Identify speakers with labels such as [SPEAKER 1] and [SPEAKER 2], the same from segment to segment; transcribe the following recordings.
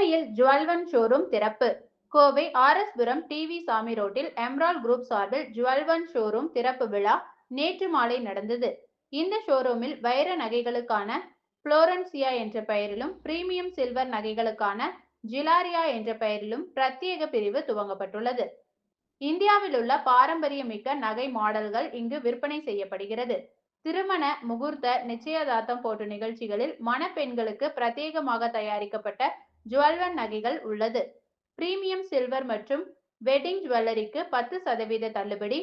[SPEAKER 1] கோவையில் Jewel One showroom திறப்பு. Kovai R S Puram TV Samy ரோட்டில் எம்ரால் குரூப் சார்பில் ஜுவல்வன் ஷோரூம் திறப்பு விழா நேற்று மாலை நடந்தது. இந்த ஷோரூமில் வைர நகைகளுக்கான புளோரன்சியா என்ற பெயரிலும் பிரீமியம் சில்வர் நகைகளுக்கான ஜிலாரியா என்ற பெயரிலும் பிரத்யேக பிரிவு துவங்கப்பட்டுள்ளது. இந்தியாவில் உள்ள பாரம்பரியமிக்க நகை மாடல்கள் இங்கு விற்பனை செய்யப்படுகிறது. திருமண முகூர்த்த நிச்சயதார்த்தம் போன்ற நிகழ்ச்சிகளில் மணப்பெண்களுக்கு பிரத்யேகமாக தயாரிக்கப்பட்ட ஜுவல்வன் நகைகள் உள்ளது. பிரீமியம் சில்வர் மற்றும் வெட்டிங் ஜுவல்லரிக்கு பத்து சதவீத தள்ளுபடி.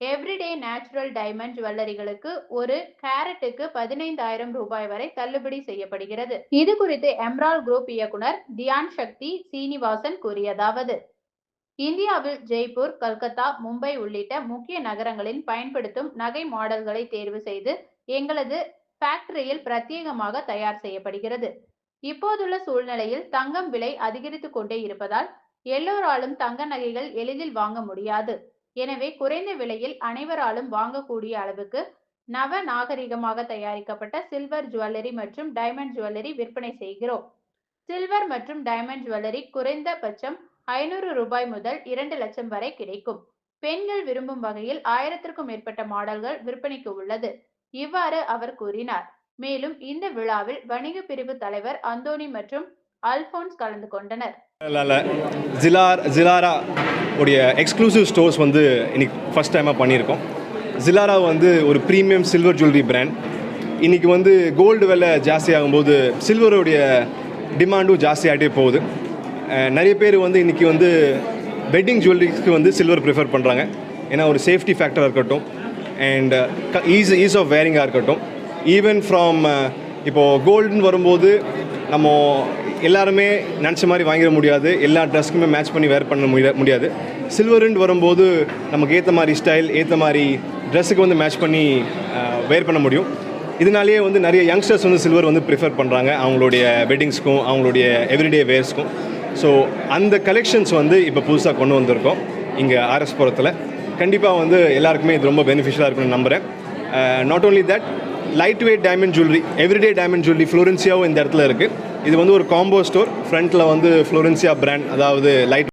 [SPEAKER 1] எவ்ரிடே நேச்சுரல் டைமண்ட் ஜுவல்லரிகளுக்கு ஒரு கேரட்டுக்கு பதினைந்தாயிரம் ரூபாய் வரை தள்ளுபடி செய்யப்படுகிறது. இது குறித்து எம்ரால் குரூப் இயக்குனர் தியான் சக்தி சீனிவாசன் கூறியதாவது. இந்தியாவில் ஜெய்ப்பூர் கல்கத்தா மும்பை உள்ளிட்ட முக்கிய நகரங்களில் பயன்படுத்தும் நகை மாடல்களை தேர்வு செய்து எங்களது ஃபேக்டரியில் பிரத்யேகமாக தயார் செய்யப்படுகிறது. இப்போதுள்ள சூழ்நிலையில் தங்கம் விலை அதிகரித்து கொண்டே இருப்பதால் எல்லோராலும் தங்க நகைகள் எளிதில் வாங்க முடியாது. எனவே குறைந்த விலையில் அனைவராலும் வாங்கக்கூடிய அளவுக்கு நவ நாகரிகமாக தயாரிக்கப்பட்ட சில்வர் ஜுவல்லரி மற்றும் டைமண்ட் ஜுவல்லரி விற்பனை செய்கிறோம். சில்வர் மற்றும் டைமண்ட் ஜுவல்லரி குறைந்த பட்சம் ஐநூறு ரூபாய் முதல் இரண்டு லட்சம் வரை கிடைக்கும். பெண்கள் விரும்பும் வகையில் ஆயிரத்திற்கும் மேற்பட்ட மாடல்கள் விற்பனைக்கு உள்ளது. இவ்வாறு அவர் கூறினார். மேலும் இந்த விழாவில் வணிக பிரிவு தலைவர் அந்தோனி மற்றும் அல்போன்ஸ் கலந்து கொண்டனர்.
[SPEAKER 2] ஜிலார் ஜிலாரா உடைய எக்ஸ்க்ளூசிவ் ஸ்டோர்ஸ் வந்து இன்னைக்கு ஃபஸ்ட் டைமாக பண்ணியிருக்கோம். ஜிலாரா வந்து ஒரு ப்ரீமியம் சில்வர் ஜுவல்லரி பிராண்ட் இன்றைக்கி வந்து கோல்டு விலை ஜாஸ்தி ஆகும்போது சில்வருடைய டிமாண்டும் ஜாஸ்தியாகிட்டே போகுது. நிறைய பேர் வந்து இன்னைக்கு வந்து வெட்டிங் ஜுவல்லரிக்கு வந்து சில்வர் ப்ரிஃபர் பண்ணுறாங்க ஏன்னா ஒரு சேஃப்டி ஃபேக்டராக இருக்கட்டும் அண்ட் ஈஸ் ஈஸ் ஆஃப் வேரிங்காக இருக்கட்டும். ஈவன் ஃப்ரம் இப்போது கோல்டுன்னு வரும்போது நம்ம எல்லாருமே நினச்ச மாதிரி வாங்கிட முடியாது. எல்லா ட்ரெஸ்க்குமே மேட்ச் பண்ணி வேர் பண்ண முடிய முடியாது. சில்வருன்னு வரும்போது நமக்கு ஏற்ற மாதிரி ஸ்டைல் ஏற்ற மாதிரி ட்ரெஸ்ஸுக்கு வந்து மேட்ச் பண்ணி uh, வேர் பண்ண முடியும். இதனாலேயே வந்து நிறைய யங்ஸ்டர்ஸ் வந்து சில்வர் வந்து ப்ரிஃபர் பண்ணுறாங்க அவங்களுடைய வெட்டிங்ஸ்க்கும் அவங்களுடைய எவ்ரிடே வேர்ஸ்க்கும் ஸோ அந்த கலெக்ஷன்ஸ் வந்து இப்போ புதுசாக கொண்டு வந்திருக்கோம். இங்கே ஆர்எஸ் புரத்தில். கண்டிப்பாக வந்து எல்லாருக்குமே இது ரொம்ப பெனிஃபிஷியலாக இருக்கும்னு நம்புகிறேன் not uh, only that light weight diamond jewellery everyday diamond jewellery ஃப்ளோரன்சியாவும் இந்த இடத்துல இருக்குது இது வந்து ஒரு காம்போ ஸ்டோர் ஃப்ரண்ட்டில் வந்து ஃப்ளோரன்சியா பிராண்ட் அதாவது லைட்